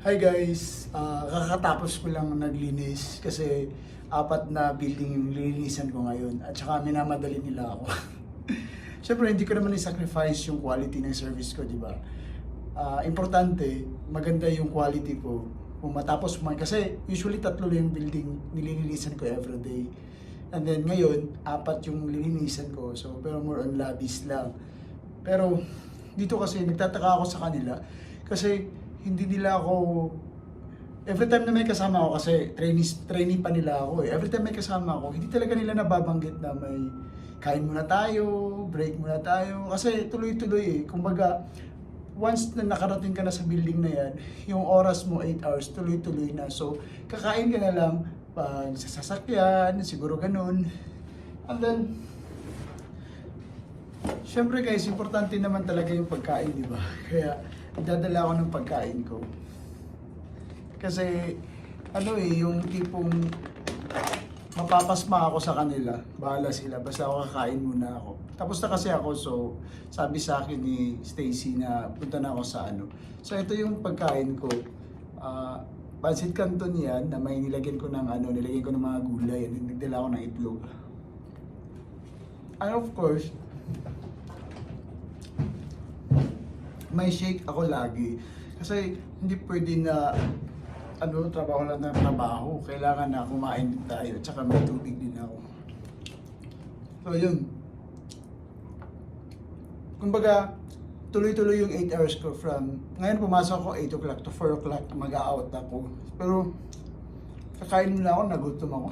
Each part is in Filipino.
Hi guys, Ah, kakatapos ko lang naglinis kasi apat na building yung lilinisan ko ngayon at saka minamadali nila ako. Siyempre hindi ko naman i-sacrifice yung quality ng service ko, di ba? Ah, importante, maganda yung quality ko. Kung matapos man, kasi usually tatlo lang yung building nililinisan ko every day. And then ngayon, apat yung lilinisan ko. So, pero more on lobbies lang. Pero dito kasi nagtataka ako sa kanila kasi hindi nila ako every time na may kasama ako kasi trainees trainee pa nila ako eh. Every time may kasama ako, hindi talaga nila nababanggit na may kain muna tayo, break muna tayo kasi tuloy-tuloy eh. Kumbaga once na nakarating ka na sa building na yan, yung oras mo 8 hours tuloy-tuloy na. So kakain ka na lang pag sa sasakyan, siguro ganun. And then Siyempre guys, importante naman talaga yung pagkain, di ba? Kaya dadala ako ng pagkain ko. Kasi ano eh, yung tipong mapapasma ako sa kanila. Bahala sila. Basta ako kakain muna ako. Tapos na kasi ako, so sabi sa akin ni Stacy na punta na ako sa ano. So ito yung pagkain ko. Ah, Pansit Canton yan na may nilagyan ko ng ano, nilagyan ko ng mga gulay. Nagdala ako ng itlog. And of course, may shake ako lagi. Kasi hindi pwede na ano, trabaho lang ng trabaho. Kailangan na kumain din tayo. At saka may tubig din ako. So yun. Kumbaga, tuloy-tuloy yung 8 hours ko from, ngayon pumasok ako 8 o'clock to 4 o'clock, mag-out ako. Pero, kakain muna ako, nagutom ako.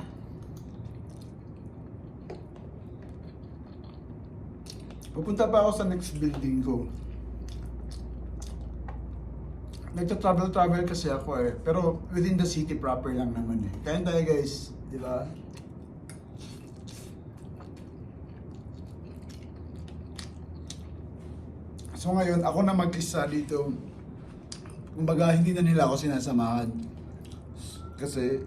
Pupunta pa ako sa next building ko. Nagta-travel-travel kasi ako eh. Pero within the city proper lang naman eh. Kaya tayo guys, di ba? So ngayon, ako na mag-isa dito. Kumbaga, hindi na nila ako sinasamahan. Kasi,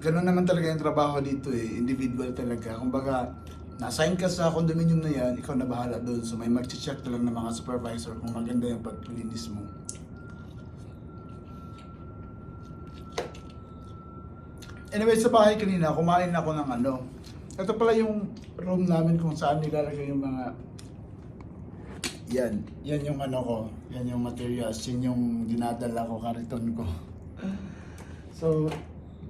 gano'n naman talaga yung trabaho dito eh. Individual talaga. Kumbaga, na-assign ka sa condominium na yan, ikaw na bahala doon. So may mag-check na lang ng mga supervisor kung maganda yung paglinis mo. Anyway, sa bahay kanina, kumain ako ng ano. Ito pala yung room namin kung saan nilalagay yung mga... Yan. Yan yung ano ko. Yan yung materials. Yan yung dinadala ko, kariton ko. So,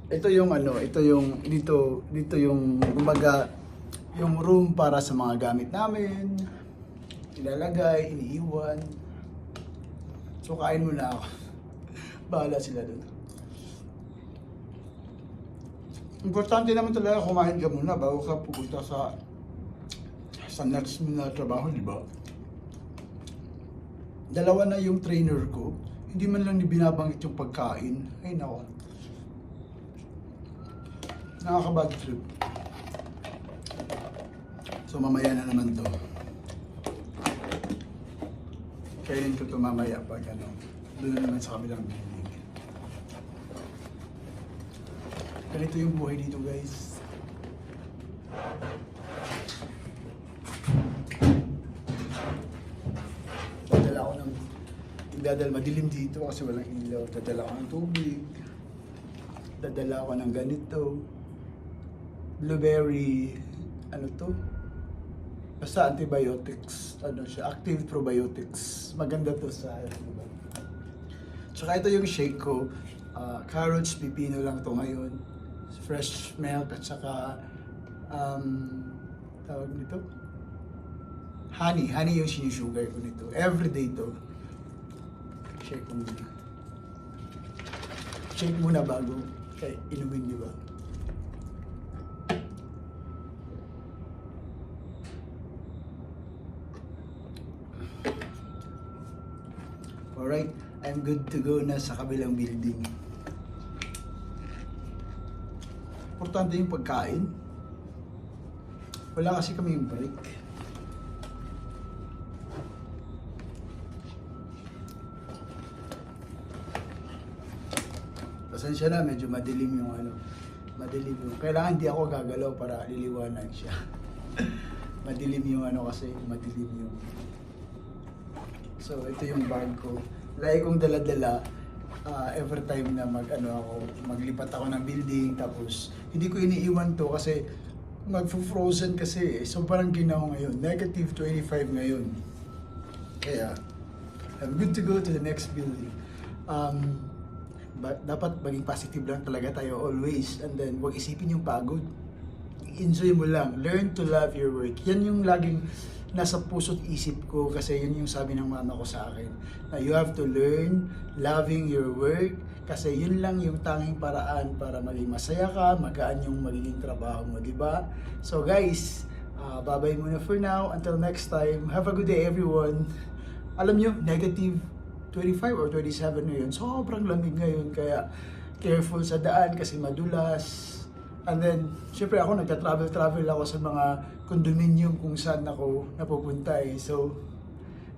ito yung ano, ito yung dito dito yung gumaga yung room para sa mga gamit namin. Ilalagay, iniiwan. So kain muna ako. Bahala sila doon. Importante naman talaga kumain ka muna bago ka pupunta sa sa next mo na trabaho, di ba? Dalawa na yung trainer ko. Hindi man lang ni binabanggit yung pagkain. Ay nako. Nakaka-bad trip. So mamaya na naman to. Kainin ko to mamaya pag ano. Doon na naman sa kabilang building. Ganito yung buhay dito guys. Dadala ako ng dadala madilim dito kasi walang ilaw. Dadala ako ng tubig. Dadala ako ng ganito. Blueberry, ano to? Basta antibiotics, ano siya, active probiotics. Maganda to sa diba? Tsaka ito yung shake ko. ah, carrots, pipino lang to ngayon. Fresh milk at saka um, tawag nito? Honey. Honey yung sinisugar ko nito. Everyday to. Shake ko muna. Shake muna bago kay inumin, di ba? Alright, I'm good to go na sa kabilang building. Importante yung pagkain. Wala kasi kami yung break. Pasensya na, medyo madilim yung ano. Madilim yung... Kailangan hindi ako gagalaw para liliwanag siya. madilim yung ano kasi, madilim yung... So, ito yung bag ko. Lagi kong dala-dala ah, every time na mag ano ako, maglipat ako ng building tapos hindi ko iniiwan to kasi magfo-frozen kasi eh. So parang ginaw ngayon, negative 25 ngayon. Kaya I'm good to go to the next building. Um, ba- dapat maging positive lang talaga tayo always and then wag isipin yung pagod. Enjoy mo lang. Learn to love your work. Yan yung laging nasa puso't isip ko kasi yun yung sabi ng mama ko sa akin. Na you have to learn loving your work kasi yun lang yung tanging paraan para maging masaya ka, magaan yung magiging trabaho mo, di ba? So guys, uh, babay muna for now. Until next time, have a good day everyone. Alam nyo, negative 25 or 27 ngayon. Sobrang lamig ngayon kaya careful sa daan kasi madulas. And then, syempre ako nagka-travel-travel ako sa mga condominium kung saan ako napupunta eh. So,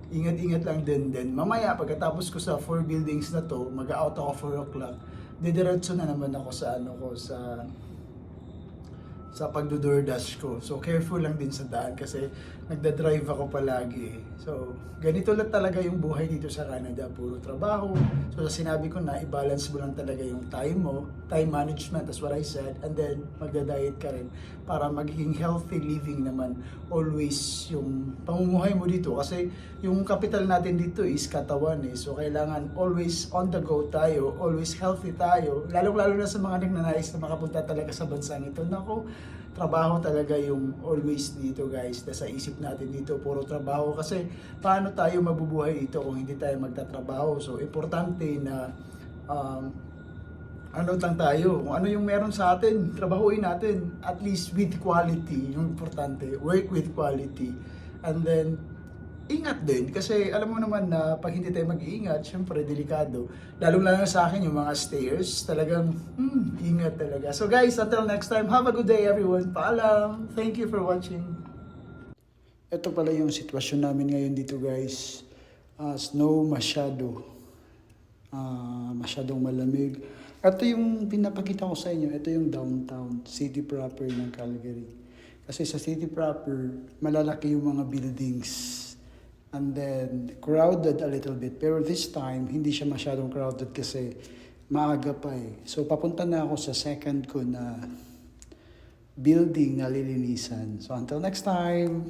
ingat-ingat lang din din. Mamaya, pagkatapos ko sa four buildings na to, mag-out ako 4 o'clock. Didiretso na naman ako sa ano ko, sa sa pagdo-DoorDash ko. So careful lang din sa daan kasi nagda-drive ako palagi. So ganito lang talaga yung buhay dito sa Canada, puro trabaho. So sinabi ko na i-balance mo lang talaga yung time mo, time management, that's what I said. And then magda-diet ka rin para magiging healthy living naman always yung pamumuhay mo dito kasi yung capital natin dito is katawan eh. So kailangan always on the go tayo, always healthy tayo. Lalong-lalo na sa mga nagnanais na makapunta talaga sa bansang ito. Nako, trabaho talaga yung always dito guys. Nasa isip natin dito, puro trabaho. Kasi paano tayo mabubuhay dito kung hindi tayo magtatrabaho? So importante na um, ano lang tayo, kung ano yung meron sa atin, trabahuin natin. At least with quality, yung importante. Work with quality. And then, ingat din. Kasi alam mo naman na pag hindi tayo mag-iingat, syempre, delikado. Lalong lalo sa akin, yung mga stairs, talagang, hmm, ingat talaga. So guys, until next time, have a good day everyone. Paalam. Thank you for watching. Ito pala yung sitwasyon namin ngayon dito guys. Ah, snow masyado. Ah, masyadong malamig. Ito yung pinapakita ko sa inyo, ito yung downtown, city proper ng Calgary. Kasi sa city proper, malalaki yung mga buildings. And then, crowded a little bit. Pero this time, hindi siya masyadong crowded kasi maaga pa eh. So, papunta na ako sa second ko na building na lilinisan. So, until next time!